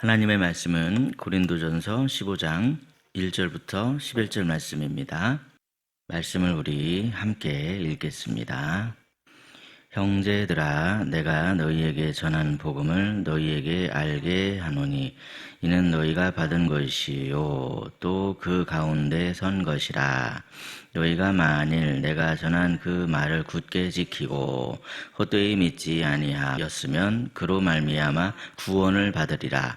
하나님의 말씀은 고린도전서 15장 1절부터 11절 말씀입니다. 말씀을 우리 함께 읽겠습니다. 형제들아 내가 너희에게 전한 복음을 너희에게 알게 하노니 이는 너희가 받은 것이요 또 그 가운데 선 것이라. 너희가 만일 내가 전한 그 말을 굳게 지키고 헛되이 믿지 아니하였으면 그로 말미암아 구원을 받으리라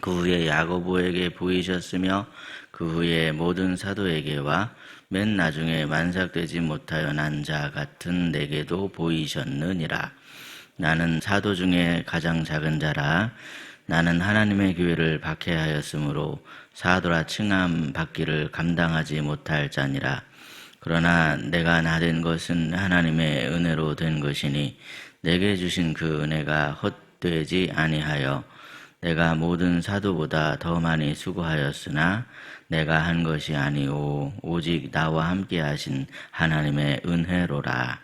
그 후에 야고보에게 보이셨으며 그 후에 모든 사도에게와 맨 나중에 만삭되지 못하여 난 자 같은 내게도 보이셨느니라. 나는 사도 중에 가장 작은 자라. 나는 하나님의 교회를 박해하였으므로 사도라 칭함 받기를 감당하지 못할 자니라. 그러나 내가 나 된 것은 하나님의 은혜로 된 것이니 내게 주신 그 은혜가 헛되지 아니하여 내가 모든 사도보다 더 많이 수고하였으나 내가 한 것이 아니오 오직 나와 함께 하신 하나님의 은혜로라.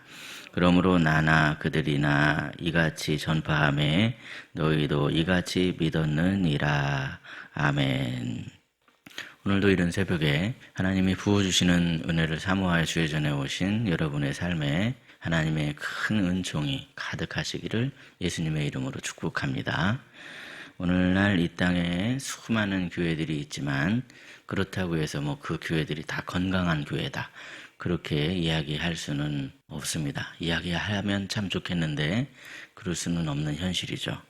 그러므로 나나 그들이나 이같이 전파함에 너희도 이같이 믿었느니라. 아멘. 오늘도 이런 새벽에 하나님이 부어주시는 은혜를 사모하여 주의 전에 오신 여러분의 삶에 하나님의 큰 은총이 가득하시기를 예수님의 이름으로 축복합니다. 오늘날 이 땅에 수많은 교회들이 있지만 그렇다고 해서 뭐 그 교회들이 다 건강한 교회다. 그렇게 이야기할 수는 없습니다. 이야기하면 참 좋겠는데 그럴 수는 없는 현실이죠.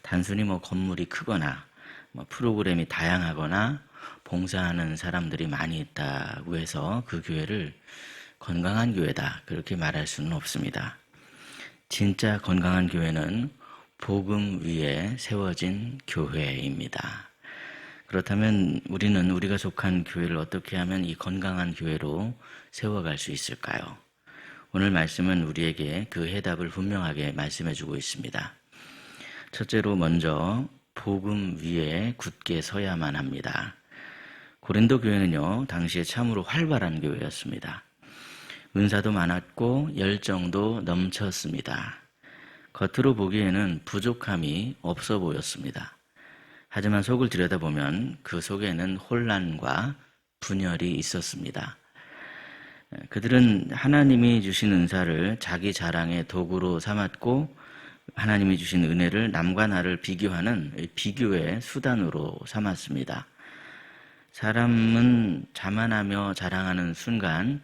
단순히 뭐 건물이 크거나 뭐 프로그램이 다양하거나 봉사하는 사람들이 많이 있다고 해서 그 교회를 건강한 교회다. 그렇게 말할 수는 없습니다. 진짜 건강한 교회는 복음 위에 세워진 교회입니다. 그렇다면 우리는 우리가 속한 교회를 어떻게 하면 이 건강한 교회로 세워갈 수 있을까요? 오늘 말씀은 우리에게 그 해답을 분명하게 말씀해 주고 있습니다. 첫째로 먼저 복음 위에 굳게 서야만 합니다. 고린도 교회는요, 당시에 참으로 활발한 교회였습니다. 은사도 많았고 열정도 넘쳤습니다. 겉으로 보기에는 부족함이 없어 보였습니다. 하지만 속을 들여다보면 그 속에는 혼란과 분열이 있었습니다. 그들은 하나님이 주신 은사를 자기 자랑의 도구로 삼았고 하나님이 주신 은혜를 남과 나를 비교하는 비교의 수단으로 삼았습니다. 사람은 자만하며 자랑하는 순간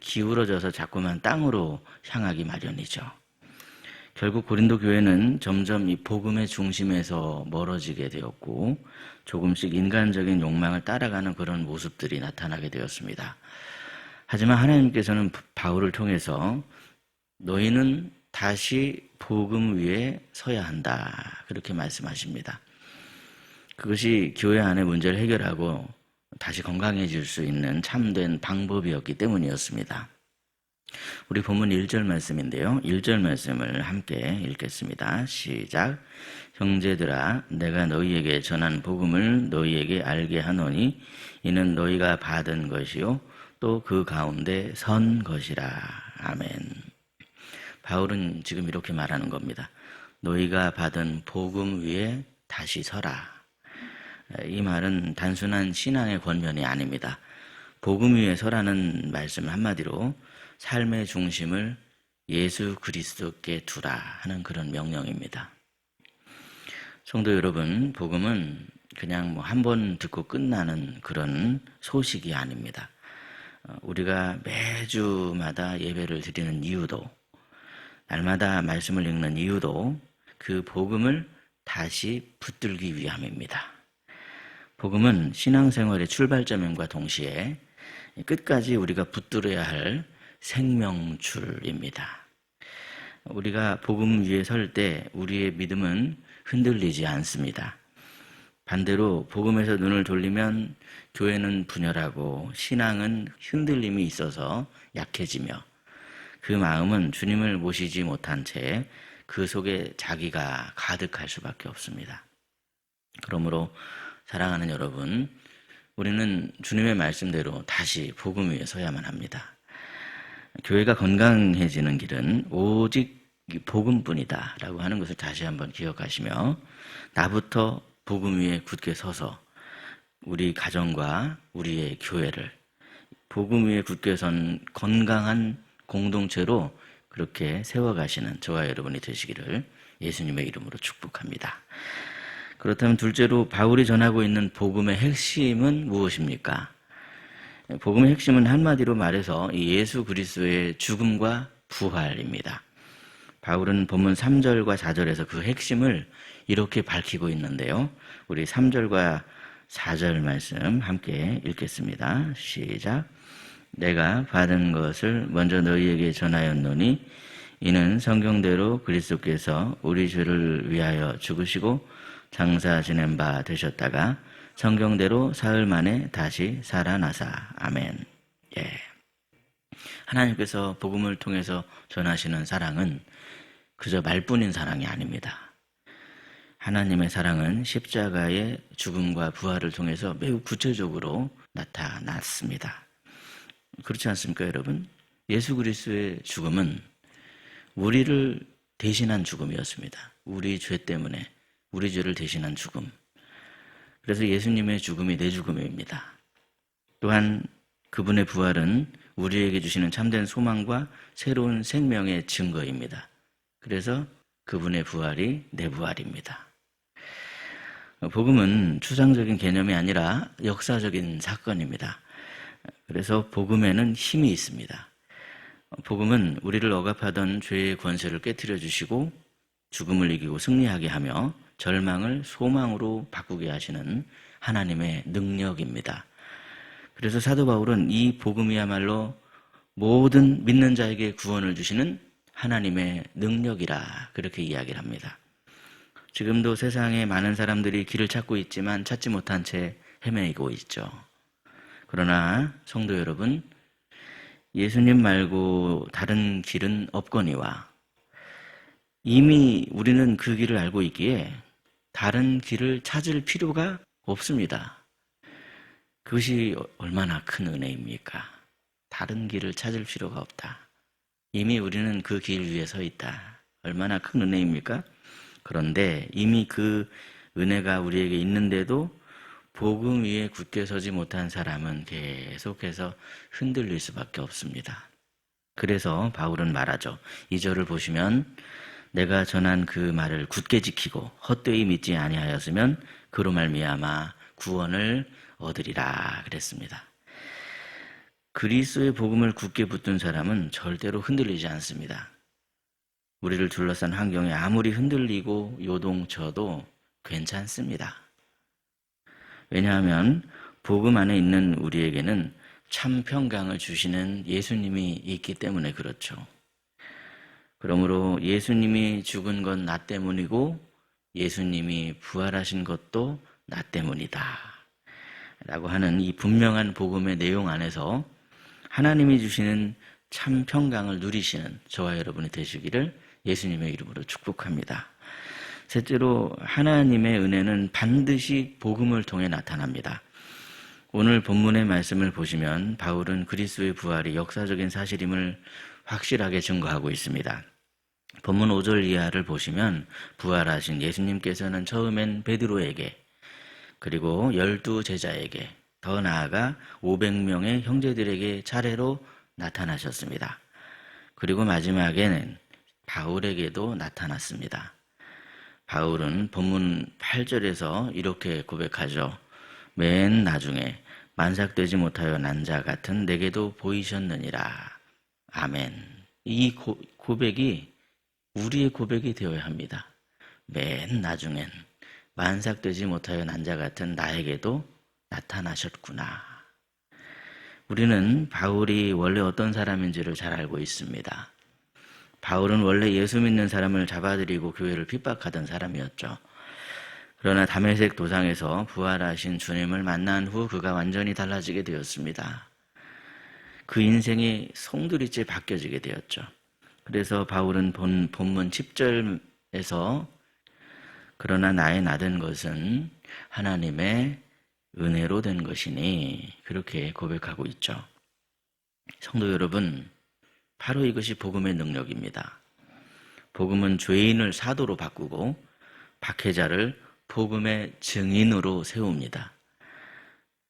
기울어져서 자꾸만 땅으로 향하기 마련이죠. 결국 고린도 교회는 점점 이 복음의 중심에서 멀어지게 되었고 조금씩 인간적인 욕망을 따라가는 그런 모습들이 나타나게 되었습니다. 하지만 하나님께서는 바울을 통해서 너희는 다시 복음 위에 서야 한다. 그렇게 말씀하십니다. 그것이 교회 안의 문제를 해결하고 다시 건강해질 수 있는 참된 방법이었기 때문이었습니다. 우리 본문 1절 말씀인데요. 1절 말씀을 함께 읽겠습니다. 시작. 형제들아, 내가 너희에게 전한 복음을 너희에게 알게 하노니 이는 너희가 받은 것이요. 또 그 가운데 선 것이라. 아멘. 바울은 지금 이렇게 말하는 겁니다. 너희가 받은 복음 위에 다시 서라. 이 말은 단순한 신앙의 권면이 아닙니다. 복음 위에 서라는 말씀 한마디로 삶의 중심을 예수 그리스도께 두라 하는 그런 명령입니다. 성도 여러분, 복음은 그냥 뭐 한 번 듣고 끝나는 그런 소식이 아닙니다. 어, 우리가 매주마다 예배를 드리는 이유도, 날마다 말씀을 읽는 이유도 그 복음을 다시 붙들기 위함입니다. 복음은 신앙생활의 출발점임과 동시에 끝까지 우리가 붙들어야 할 생명줄입니다. 우리가 복음 위에 설 때 우리의 믿음은 흔들리지 않습니다. 반대로 복음에서 눈을 돌리면 교회는 분열하고 신앙은 흔들림이 있어서 약해지며 그 마음은 주님을 모시지 못한 채 그 속에 자기가 가득할 수밖에 없습니다. 그러므로 사랑하는 여러분, 우리는 주님의 말씀대로 다시 복음 위에 서야만 합니다. 교회가 건강해지는 길은 오직 복음뿐이다 라고 하는 것을 다시 한번 기억하시며 나부터 복음 위에 굳게 서서 우리 가정과 우리의 교회를 복음 위에 굳게 선 건강한 공동체로 그렇게 세워가시는 저와 여러분이 되시기를 예수님의 이름으로 축복합니다. 그렇다면 둘째로 바울이 전하고 있는 복음의 핵심은 무엇입니까? 복음의 핵심은 한마디로 말해서 예수 그리스도의 죽음과 부활입니다. 바울은 본문 3절과 4절에서 그 핵심을 이렇게 밝히고 있는데요. 우리 3절과 4절 말씀 함께 읽겠습니다. 시작. 내가 받은 것을 먼저 너희에게 전하였노니 이는 성경대로 그리스도께서 우리 죄를 위하여 죽으시고 장사 지낸 바 되셨다가 성경대로 사흘 만에 다시 살아나사 아멘. 예. 하나님께서 복음을 통해서 전하시는 사랑은 그저 말뿐인 사랑이 아닙니다. 하나님의 사랑은 십자가의 죽음과 부활을 통해서 매우 구체적으로 나타났습니다. 그렇지 않습니까, 여러분? 예수 그리스도의 죽음은 우리를 대신한 죽음이었습니다. 우리 죄 때문에 우리 죄를 대신한 죽음. 그래서 예수님의 죽음이 내 죽음입니다. 또한 그분의 부활은 우리에게 주시는 참된 소망과 새로운 생명의 증거입니다. 그래서 그분의 부활이 내 부활입니다. 복음은 추상적인 개념이 아니라 역사적인 사건입니다. 그래서 복음에는 힘이 있습니다. 복음은 우리를 억압하던 죄의 권세를 깨뜨려 주시고 죽음을 이기고 승리하게 하며 절망을 소망으로 바꾸게 하시는 하나님의 능력입니다. 그래서 사도 바울은 이 복음이야말로 모든 믿는 자에게 구원을 주시는 하나님의 능력이라 그렇게 이야기를 합니다. 지금도 세상에 많은 사람들이 길을 찾고 있지만 찾지 못한 채 헤매고 있죠. 그러나 성도 여러분, 예수님 말고 다른 길은 없거니와 이미 우리는 그 길을 알고 있기에 다른 길을 찾을 필요가 없습니다. 그것이 얼마나 큰 은혜입니까? 다른 길을 찾을 필요가 없다. 이미 우리는 그 길 위에 서 있다. 얼마나 큰 은혜입니까? 그런데 이미 그 은혜가 우리에게 있는데도 복음 위에 굳게 서지 못한 사람은 계속해서 흔들릴 수밖에 없습니다. 그래서 바울은 말하죠. 이 절을 보시면 내가 전한 그 말을 굳게 지키고 헛되이 믿지 아니하였으면 그로 말미암아 구원을 얻으리라 그랬습니다. 그리스도의 복음을 굳게 붙든 사람은 절대로 흔들리지 않습니다. 우리를 둘러싼 환경이 아무리 흔들리고 요동쳐도 괜찮습니다. 왜냐하면 복음 안에 있는 우리에게는 참 평강을 주시는 예수님이 있기 때문에 그렇죠. 그러므로 예수님이 죽은 건 나 때문이고 예수님이 부활하신 것도 나 때문이다. 라고 하는 이 분명한 복음의 내용 안에서 하나님이 주시는 참 평강을 누리시는 저와 여러분이 되시기를 예수님의 이름으로 축복합니다. 셋째로 하나님의 은혜는 반드시 복음을 통해 나타납니다. 오늘 본문의 말씀을 보시면 바울은 그리스도의 부활이 역사적인 사실임을 확실하게 증거하고 있습니다. 본문 5절 이하를 보시면 부활하신 예수님께서는 처음엔 베드로에게 그리고 열두 제자에게 더 나아가 500명의 형제들에게 차례로 나타나셨습니다. 그리고 마지막에는 바울에게도 나타났습니다. 바울은 본문 8절에서 이렇게 고백하죠. 맨 나중에 만삭되지 못하여 난자 같은 내게도 보이셨느니라. 아멘. 이 고, 고백이 우리의 고백이 되어야 합니다. 맨 나중엔 만삭되지 못하여 난자 같은 나에게도 나타나셨구나. 우리는 바울이 원래 어떤 사람인지를 잘 알고 있습니다. 바울은 원래 예수 믿는 사람을 잡아들이고 교회를 핍박하던 사람이었죠. 그러나 담에색 도상에서 부활하신 주님을 만난 후 그가 완전히 달라지게 되었습니다. 그 인생이 송두리째 바뀌어지게 되었죠. 그래서 바울은 본, 본문 10절에서 그러나 나의 나된 것은 하나님의 은혜로 된 것이니 그렇게 고백하고 있죠. 성도 여러분, 바로 이것이 복음의 능력입니다. 복음은 죄인을 사도로 바꾸고 박해자를 복음의 증인으로 세웁니다.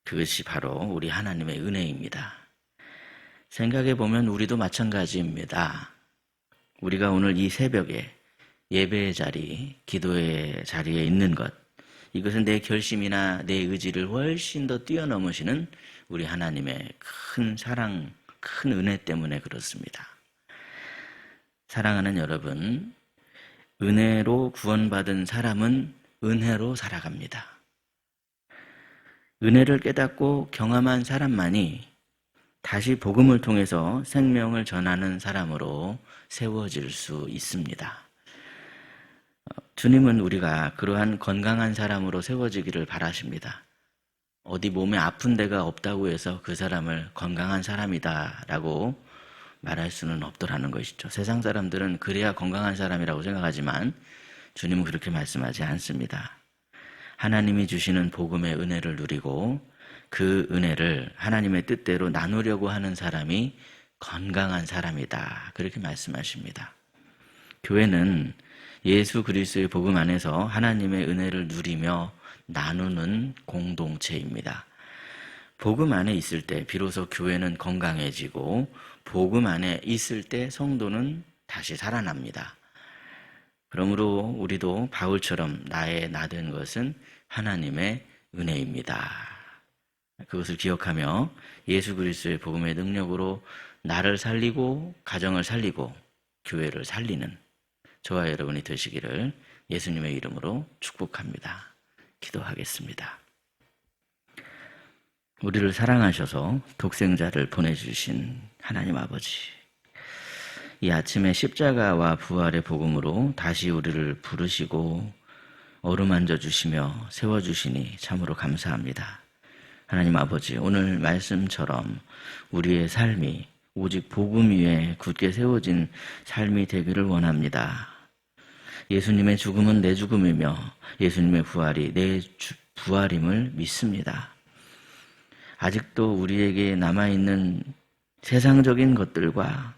그것이 바로 우리 하나님의 은혜입니다. 생각해 보면 우리도 마찬가지입니다. 우리가 오늘 이 새벽에 예배의 자리, 기도의 자리에 있는 것, 이것은 내 결심이나 내 의지를 훨씬 더 뛰어넘으시는 우리 하나님의 큰 사랑, 큰 은혜 때문에 그렇습니다. 사랑하는 여러분, 은혜로 구원받은 사람은 은혜로 살아갑니다. 은혜를 깨닫고 경험한 사람만이 다시 복음을 통해서 생명을 전하는 사람으로 세워질 수 있습니다. 주님은 우리가 그러한 건강한 사람으로 세워지기를 바라십니다. 어디 몸에 아픈 데가 없다고 해서 그 사람을 건강한 사람이다 라고 말할 수는 없더라는 것이죠. 세상 사람들은 그래야 건강한 사람이라고 생각하지만 주님은 그렇게 말씀하지 않습니다. 하나님이 주시는 복음의 은혜를 누리고 그 은혜를 하나님의 뜻대로 나누려고 하는 사람이 건강한 사람이다. 그렇게 말씀하십니다. 교회는 예수 그리스도의 복음 안에서 하나님의 은혜를 누리며 나누는 공동체입니다. 복음 안에 있을 때 비로소 교회는 건강해지고 복음 안에 있을 때 성도는 다시 살아납니다. 그러므로 우리도 바울처럼 나의 나된 것은 하나님의 은혜입니다. 그것을 기억하며 예수 그리스도의 복음의 능력으로 나를 살리고 가정을 살리고 교회를 살리는 저와 여러분이 되시기를 예수님의 이름으로 축복합니다. 기도하겠습니다. 우리를 사랑하셔서 독생자를 보내주신 하나님 아버지. 이 아침에 십자가와 부활의 복음으로 다시 우리를 부르시고 어루만져 주시며 세워주시니 참으로 감사합니다. 하나님 아버지, 오늘 말씀처럼 우리의 삶이 오직 복음 위에 굳게 세워진 삶이 되기를 원합니다. 예수님의 죽음은 내 죽음이며 예수님의 부활이 내 부활임을 믿습니다. 아직도 우리에게 남아있는 세상적인 것들과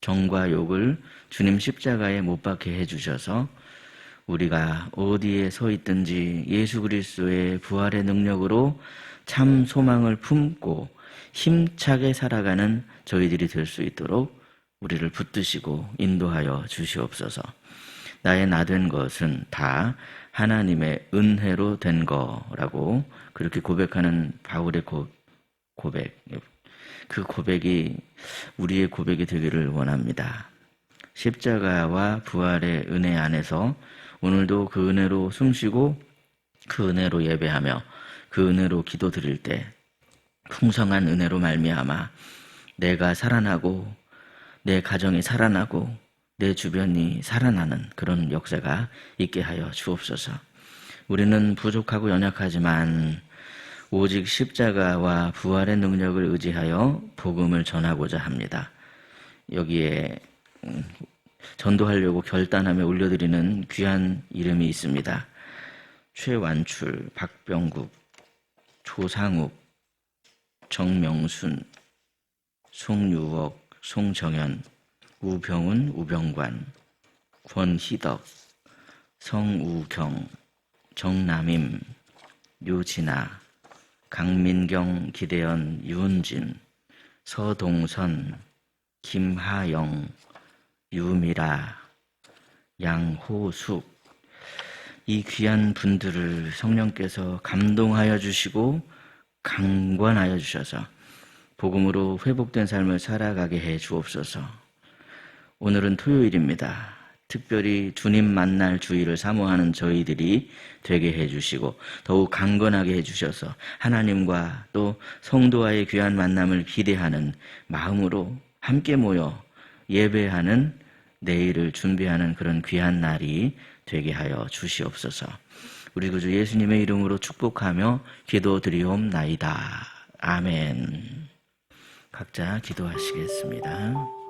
정과 욕을 주님 십자가에 못 박게 해주셔서 우리가 어디에 서 있든지 예수 그리스도의 부활의 능력으로 참 소망을 품고 힘차게 살아가는 저희들이 될 수 있도록 우리를 붙드시고 인도하여 주시옵소서. 나의 나 된 것은 다 하나님의 은혜로 된 거라고 그렇게 고백하는 바울의 고백. 그 고백이 우리의 고백이 되기를 원합니다. 십자가와 부활의 은혜 안에서 오늘도 그 은혜로 숨쉬고 그 은혜로 예배하며 그 은혜로 기도 드릴 때 풍성한 은혜로 말미암아 내가 살아나고 내 가정이 살아나고 내 주변이 살아나는 그런 역사가 있게 하여 주옵소서. 우리는 부족하고 연약하지만 오직 십자가와 부활의 능력을 의지하여 복음을 전하고자 합니다. 여기에 음, 전도하려고 결단하며 올려드리는 귀한 이름이 있습니다. 최완출, 박병국, 조상욱, 정명순, 송유옥, 송정현, 우병훈, 우병관, 권희덕, 성우경, 정남임, 유진아, 강민경, 기대현, 윤진, 서동선, 김하영, 유미라, 양호숙, 이 귀한 분들을 성령께서 감동하여 주시고 강권하여 주셔서 복음으로 회복된 삶을 살아가게 해 주옵소서. 오늘은 토요일입니다. 특별히 주님 만날 주의를 사모하는 저희들이 되게 해주시고 더욱 강건하게 해주셔서 하나님과 또 성도와의 귀한 만남을 기대하는 마음으로 함께 모여 예배하는 내일을 준비하는 그런 귀한 날이 되게 하여 주시옵소서. 우리 구주 예수님의 이름으로 축복하며 기도드리옵나이다. 아멘. 각자 기도하시겠습니다.